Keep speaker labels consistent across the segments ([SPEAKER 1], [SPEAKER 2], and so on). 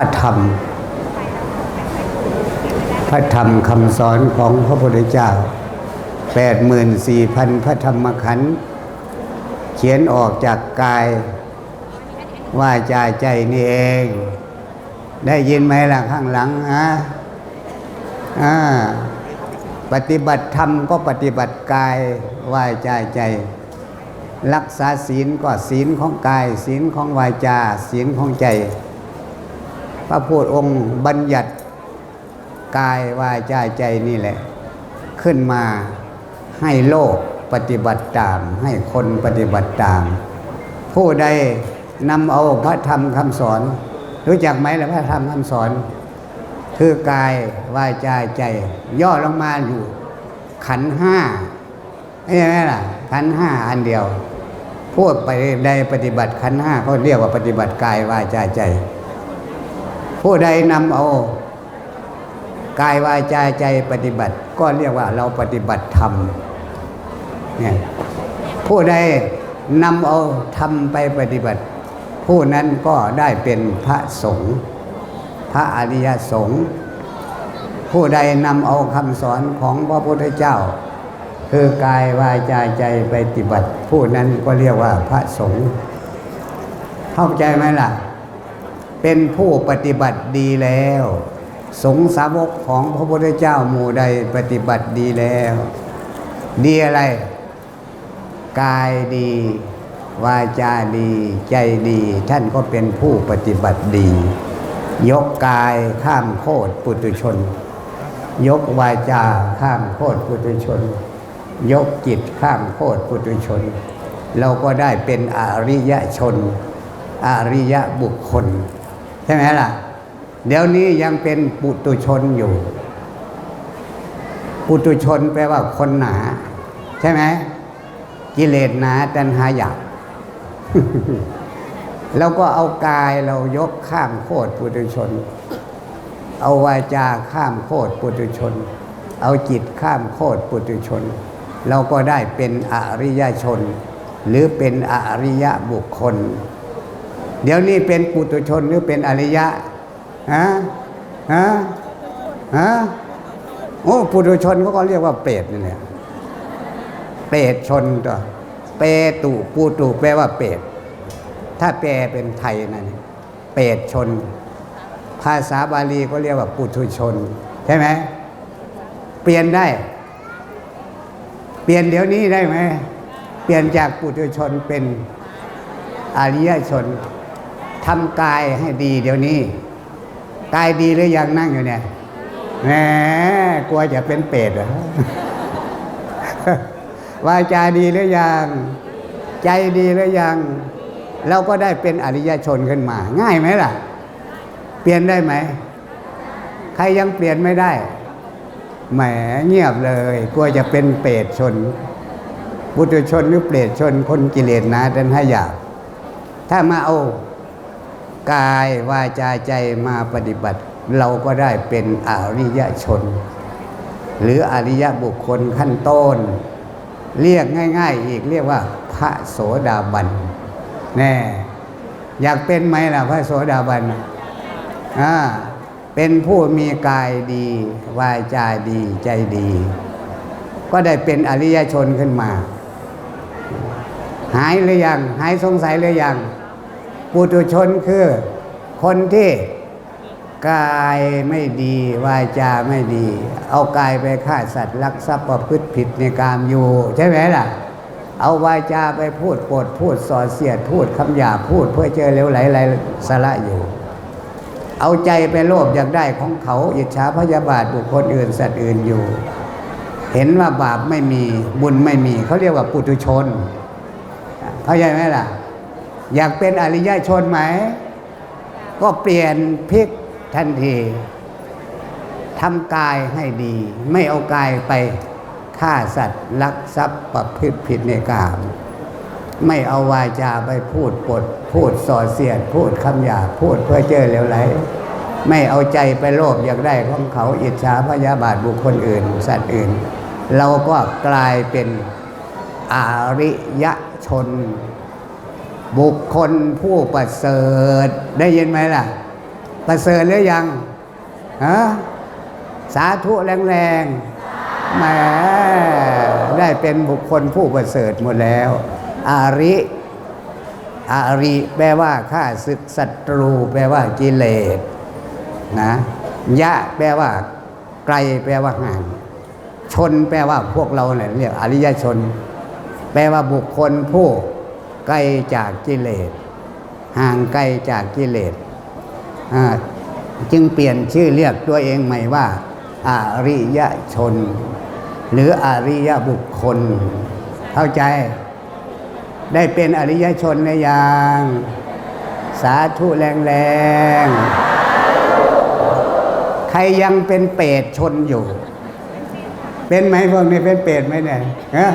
[SPEAKER 1] พระธรรม พระธรรมคำสอนของพระพุทธเจ้า 84,000 พระธรรมขันธ์เขียนออกจากกาย ว่าจาใจนี่เอง ได้ยินไหมล่ะข้างหลังฮะอ่าปฏิบัติธรรมก็ปฏิบัติกายว่าจาใจ รักษาศีลก็ศีลของกาย ศีลของวาจา ศีลของใจ พระพุทธองค์บัญญัติกายวาจาใจนี่แหละ ขึ้นมาให้โลกปฏิบัติตาม ให้คนปฏิบัติตาม ผู้ใดนำเอาพระธรรมคำสอน รู้จักไหมล่ะพระธรรมคำสอน คือกายวาจาใจ ย่อลงมาอยู่ ขันห้าใช่ไหมล่ะ ขันห้าอันเดียวพูดไปใดปฏิบัติขันห้าเขาเรียกว่าปฏิบัติกายวาจาใจ ผู้ใดนำเอากายวาจาใจปฏิบัติ ก็เรียกว่าเราปฏิบัติธรรมเนี่ยผู้ใดนำเอาธรรมไปปฏิบัติ ผู้นั้นก็ได้เป็นพระสงฆ์พระอริยสงฆ์ผู้ใดนำเอาคำสอนของพระพุทธเจ้า คือกายวาจาใจปฏิบัติ ผู้นั้นก็เรียกว่าพระสงฆ์เข้าใจไหมล่ะ เป็นผู้ปฏิบัติดีแล้ว สงสาวกของพระพุทธเจ้าหมู่ใดปฏิบัติดีแล้ว ดีอะไร กายดี วาจาดี ใจดี ท่านก็เป็นผู้ปฏิบัติดี ยกกายข้ามโคตรปุตุชน ยกวาจาข้ามโคตรปุตุชน ยกจิตข้ามโคตรปุตุชน เราก็ได้เป็นอริยชนอริยบุคคล ใช่ไหมล่ะ เดี๋ยวนี้ยังเป็นปุตุชนอยู่ ปุตุชนแปลว่าคนหนา ใช่ไหมกิเลสหนาตัณหาหยาบเราก็เอากายเรายกข้ามโคตรปุตุชน เอาวาจาข้ามโคตรปุตุชน เอาจิตข้ามโคตรปุตุชน เราก็ได้เป็นอริยชน หรือเป็นอริยบุคคล เดี๋ยวนี้เป็นปุตุชนหรือเป็นอริยะฮะฮะฮะโอ้ปุตุชนเขาก็เรียกว่าเปรตนี่แหละเปรตชนตัวเปตุปูตุแปลว่าเปรตถ้าแปลเป็นไทยนั่นเปรตชน ภาษาบาลีก็เรียกว่าปุถุชน ใช่ไหมเปลี่ยนได้ เปลี่ยนเดี๋ยวนี้ได้ไหมเปลี่ยนจากปุถุชนเป็นอริยชน ทำกายให้ดีเดี๋ยวนี้ กายดีหรือยังนั่งอยู่เนี่ยแหมกลัวจะเป็นเปรตเหรอวาจาดีหรือยัง ใจดีหรือยัง เราก็ได้เป็นอริยชนขึ้นมา ง่ายไหมล่ะ เปลี่ยนได้ไหม ใครยังเปลี่ยนไม่ได้แหมเงียบเลยกลัวจะเป็นเปรตชนบุตรชนหรือเปรตชนคนกิเลสหนาดันให้หยาบถ้ามาเอา กายวาจาใจมาปฏิบัติ เราก็ได้เป็นอริยชน หรืออริยบุคคลขั้นต้น เรียกง่าย ๆ อีกเรียกว่า พระโสดาบันแน่อยากเป็นไหมล่ะพระโสดาบันอ่าเป็นผู้มีกายดี วาจาดีใจดี ก็ได้เป็นอริยชนขึ้นมา หายหรือยัง หายสงสัยหรือยัง ปุถุชนคือคนที่กายไม่ดีวาจาไม่ดี เอากายไปฆ่าสัตว์ลักทรัพย์ประพฤติผิดในกามอยู่ ใช่ไหมล่ะ เอาวาจาไปพูดปดพูดส่อเสียดพูดคำหยาพูดเพื่อเจอเลวไหลไหลสาระอยู่ เอาใจไปโลภอยากได้ของเขาอิจฉาพยาบาทบุคคลอื่นสัตว์อื่นอยู่ เห็นว่าบาปไม่มีบุญไม่มีเขาเรียกว่าปุถุชนเข้าใจไหมล่ะ อยากเป็นอริยชนไหม ก็เปลี่ยนพลิกทันทีทำกายให้ดี ไม่เอากายไปฆ่าสัตว์ลักทรัพย์ประพฤติผิดในกาม ไม่เอาวาจาไปพูดปด พูดส่อเสียด พูดคำหยาพูดเพื่อเจอเหลวไหล ไม่เอาใจไปโลภอยากได้ของเขาอิจฉาพยาบาทบุคคลอื่น สัตว์อื่น เราก็กลายเป็นอริยชน บุคคลผู้ประเสริฐ ได้ยินไหมล่ะ ประเสริฐหรือยังฮะสาธุแรงๆแหมได้เป็นบุคคลผู้ประเสริฐหมดแล้ว อาริอาริแปลว่าข้าศึกศัตรู แปลว่ากิเลสนะยะแปลว่า ไกลแปลว่าห่าง ชนแปลว่าพวกเราเนี่ยเรียกอริยชน แปลว่าบุคคลผู้ ไกลจากกิเลส ห่างไกลจากกิเลสจึงเปลี่ยนชื่อเรียกตัวเองใหม่ว่า อาริยชน หรืออริยบุคคล เข้าใจ ได้เป็นอริยชนในอย่าง สาธุแรงๆ ใครยังเป็นเปรตชนอยู่ เป็นไหมพวกนี้เป็นเปรตไหมเนี่ยฮะ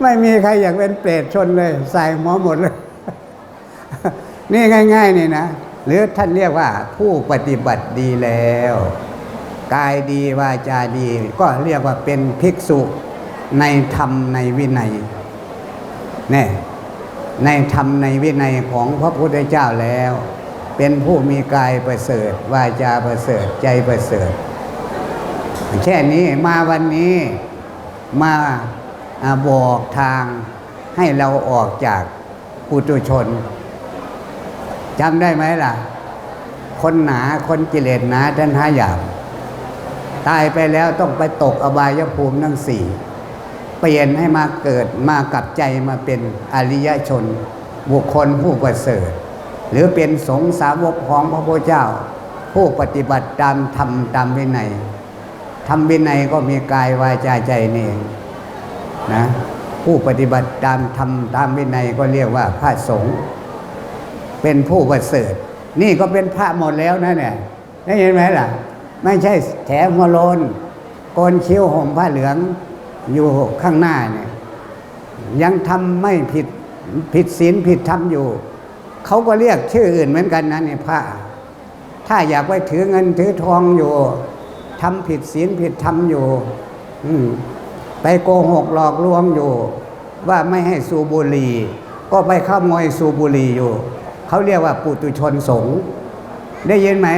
[SPEAKER 1] ไม่มีใครอยากเป็นเปรตชนเลย ใส่หมอหมดเลย นี่ง่าย ๆ นี่นะ หรือท่านเรียกว่า ผู้ปฏิบัติดีแล้ว กายดีวาจาดี ก็เรียกว่าเป็นภิกษุในธรรมในวินัยนี่ในธรรมในวินัยของพระพุทธเจ้าแล้ว เป็นผู้มีกายประเสริฐ วาจาประเสริฐใจประเสริฐแค่นี้มาวันนี้มา บอกทางให้เราออกจากปุตุชนจำได้ไหมล่ะ คนหนาคนกิเลสหนาท่านห้าหยาบตายไปแล้วต้องไปตกอบายภูมิทั้งสี่ เปลี่ยนให้มาเกิดมากับใจมาเป็นอริยชน บุคคลผู้ประเสริฐ หรือเป็นสงสาวกของพระพุทธเจ้า ผู้ปฏิบัติตามธรรมตามวินัยทำวินัยก็มีกายวาจาใจนี่เอง นะผู้ปฏิบัติตามธรรมตามวินัยก็เรียกว่าพระสงฆ์เป็นผู้ประเสริฐ นี่ก็เป็นพระหมดแล้วนะเนี่ยได้ยินไหมล่ะ ไม่ใช่แถมหัวโลนโกนคิ้วห่มผ้าเหลืองอยู่ข้างหน้าเนี่ยยังทำไม่ผิดผิดศีลผิดธรรมอยู่ เขาก็เรียกชื่ออื่นเหมือนกันนะเนี่ยพระ ถ้าอยากไปถือเงินถือทองอยู่ทำผิดศีลผิดธรรมอยู่ อืม ไปโกหกหลอกลวงอยู่ ว่าไม่ให้สูบุรีก็ไปขโมอยสูบุรีอยู่ เขาเรียกว่าปุตุชนสงฆ์ได้ยินไหม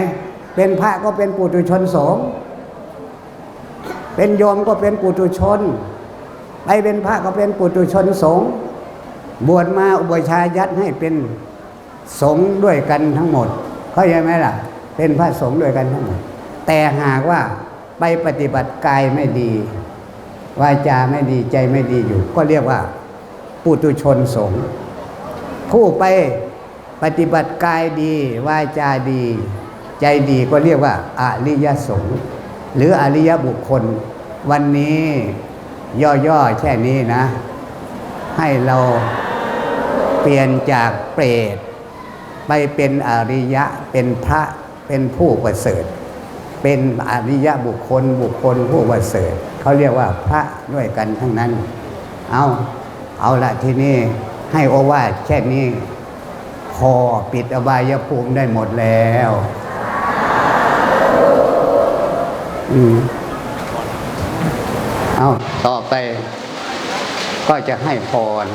[SPEAKER 1] เป็นพระก็เป็นปุตุชนสงฆ์เป็นโยมก็เป็นปุตุชน ไปเป็นพระก็เป็นปุตุชนสงฆ์บวชมาอุปชฌายัดให้เป็นสงฆ์ด้วยกันทั้งหมด เข้าใจไหมล่ะ เป็นพระสงฆ์ด้วยกันทั้งหมด แต่หากว่าไปปฏิบัติกายไม่ดี วาจาไม่ดีใจไม่ดีอยู่ ก็เรียกว่าปุตุชนสงฆ์ผู้ไปปฏิบัติกายดี วาจาดี ใจดีก็เรียกว่าอริยสงฆ์หรืออริยบุคคล วันนี้ย่อๆแค่นี้นะ ให้เราเปลี่ยนจากเปรตไปเป็นอริยะเป็นพระเป็นผู้ประเสริฐ เป็นอริยะบุคคลบุคคลผู้ประเสริฐเขาเรียกว่าพระด้วยกันทั้งนั้น เอาเอาละทีนี้ให้โอวาทแค่นี้พอปิดอบายภูมิได้หมดแล้วอืมเอาต่อไป ก็จะให้พร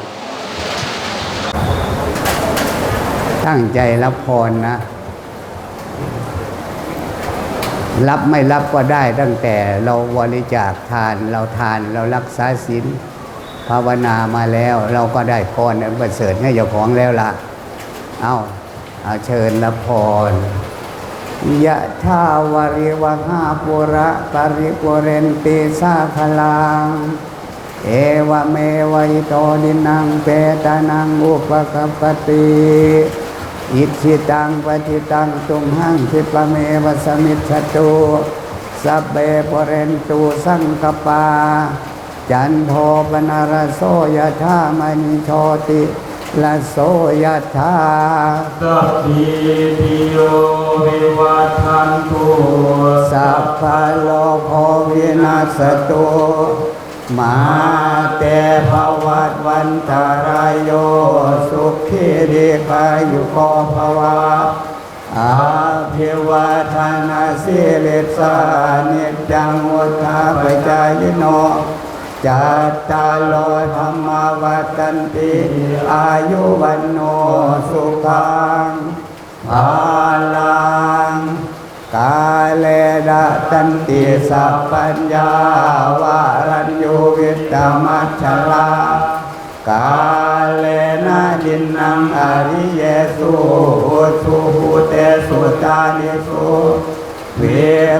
[SPEAKER 1] ตั้งใจรับพรนะ รับไม่รับก็ได้ตั้งแต่เราบริจาคทานเราทานเรารักษาศีลภาวนามาแล้ว เราก็ได้พรอันประเสริฐให้เจ้าของแล้วล่ะ เอาเอาเชิญรับพรยะทาวริวหาปุระปริปุเรนติสาคลัง เอวเมวัยโตดินังเปตานังอุปกัปติ อิทิตังปฏิตังตุมหังคิปะเมวสมิจฉตุสัพเบปเรนตุสังกปา จันโทปนารโสยธามณิโชติละโสยธา
[SPEAKER 2] สัพพิติโยวิวัฏทันตุ
[SPEAKER 1] สัพพะโลกโควินาสตุ มาเตภวัตวันตารายโยสุขีริกายุโกภวะอาภิวาทานาสิริสานิจจังวุธาปจายโนจัตตาโลธรรมวัตันติอายุวันโนสุขังภาลัง กาเลดะตันติสัพปัญญาวารัญญูวิตตมัชฌลากาเลนะดินนังอริเยสุสุภูเตสุตานิสุเว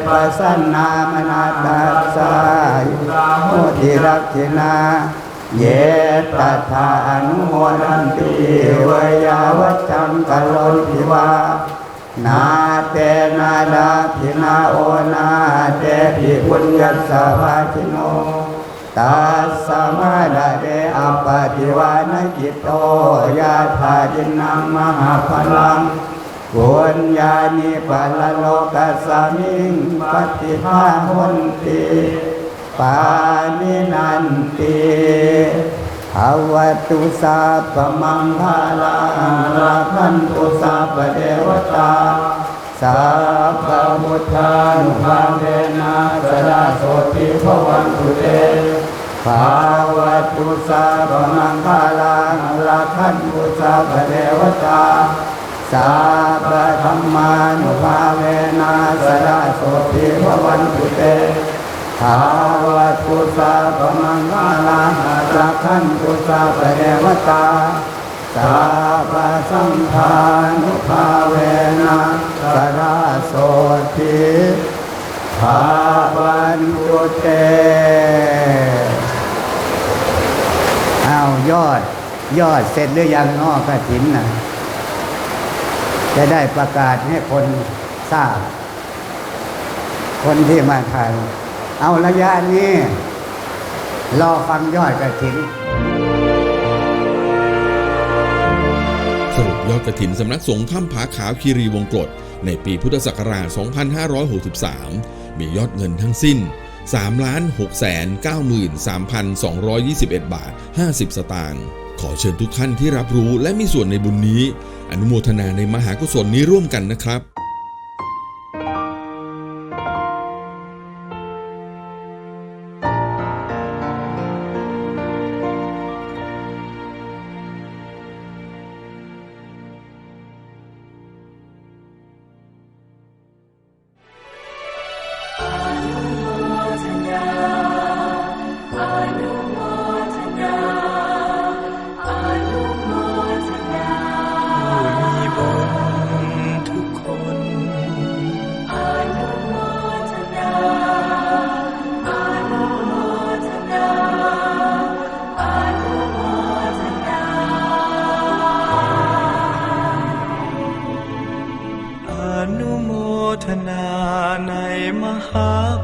[SPEAKER 1] ปัสสนามนาตัสสายุราโหติรักขินาเยตัทานุโมทันติเวยาวัจังกัลโลทิวา นาเตนาดาพินาโอนาเตปิปุญญสสภาชิโนตัสสะมาดาเดอัปปะติวานจิตโตยาธาจินังมหาพลังกุญญาณิปัลโลกัสมิงปฏิภาหนติปานินันติ ภาวตุสาปมังคาลังรักขันตุสาปเดวตาสัพพมุทธานุภาเวนะสดาโสติภวันตุเตภาวตุสาปมังคาลังรักขันตุสาปเดวตาสัพพธรรมานุภาเวนะสดาโสติภวันตุเต ภาวะตุสาปมังคาลังรักขันตุสาปเดวตาสัพพสังฆานุภาเวนะสราโสติภาวันตุเตอ้าวยอด ยอดเสร็จหรือยังนอกกระถินนะจะได้ประกาศให้คนทราบ คนที่มาทาน เอาระยะนี้ รอฟังยอดกระถิน
[SPEAKER 3] สรุปยอดกระถินสำนักสงฆ์ถ้ำผาขาวคีรีวงกฏในปีพุทธศักราช 2563 มียอดเงินทั้งสิ้น 3,693,221 บาท 50 สตางค์ขอเชิญทุกท่านที่รับรู้และมีส่วนในบุญนี้ อนุโมทนาในมหากุศลนี้ร่วมกันนะครับ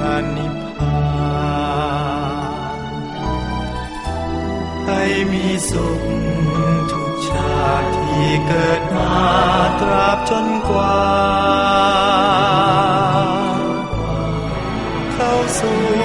[SPEAKER 2] ระนิพพานให้มีสุขทุกชาติที่เกิดมาตราบจนกว่า เข้าสู่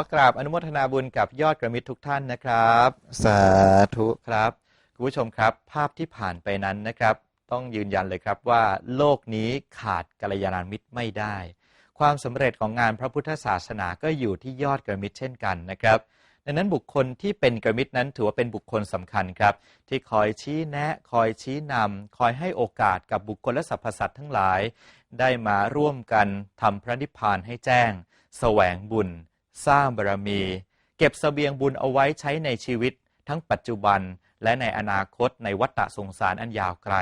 [SPEAKER 4] อกราบอนุโมทนาบุญกับยอดกระมิตรทุกท่านนะครับ สาธุครับคุณผู้ชมครับ ภาพที่ผ่านไปนั้นนะครับ ต้องยืนยันเลยครับว่าโลกนี้ขาดกัลยาณมิตรไม่ได้ ความสำเร็จของงานพระพุทธศาสนาก็อยู่ที่ยอดกระมิตรเช่นกันนะครับดังนั้นบุคคลที่เป็นกระมิตรนั้นถือว่าเป็นบุคคลสำคัญครับ ที่คอยชี้แนะ คอยชี้นำคอยให้โอกาสกับบุคคลและสรรพสัตว์ทั้งหลาย ได้มาร่วมกันทำพระนิพพานให้แจ้ง แสวงบุญ สร้างบารมี เก็บเสบียงบุญเอาไว้ใช้ในชีวิต ทั้งปัจจุบันและในอนาคตในวัฏฏะสงสารอันยาวไกล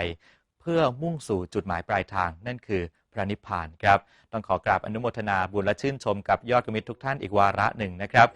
[SPEAKER 4] เพื่อมุ่งสู่จุดหมายปลายทางนั่นคือพระนิพพานครับ ต้องขอกราบอนุโมทนาบุญและชื่นชมกับยอดกมิตรทุกท่านอีกวาระหนึ่งนะครับ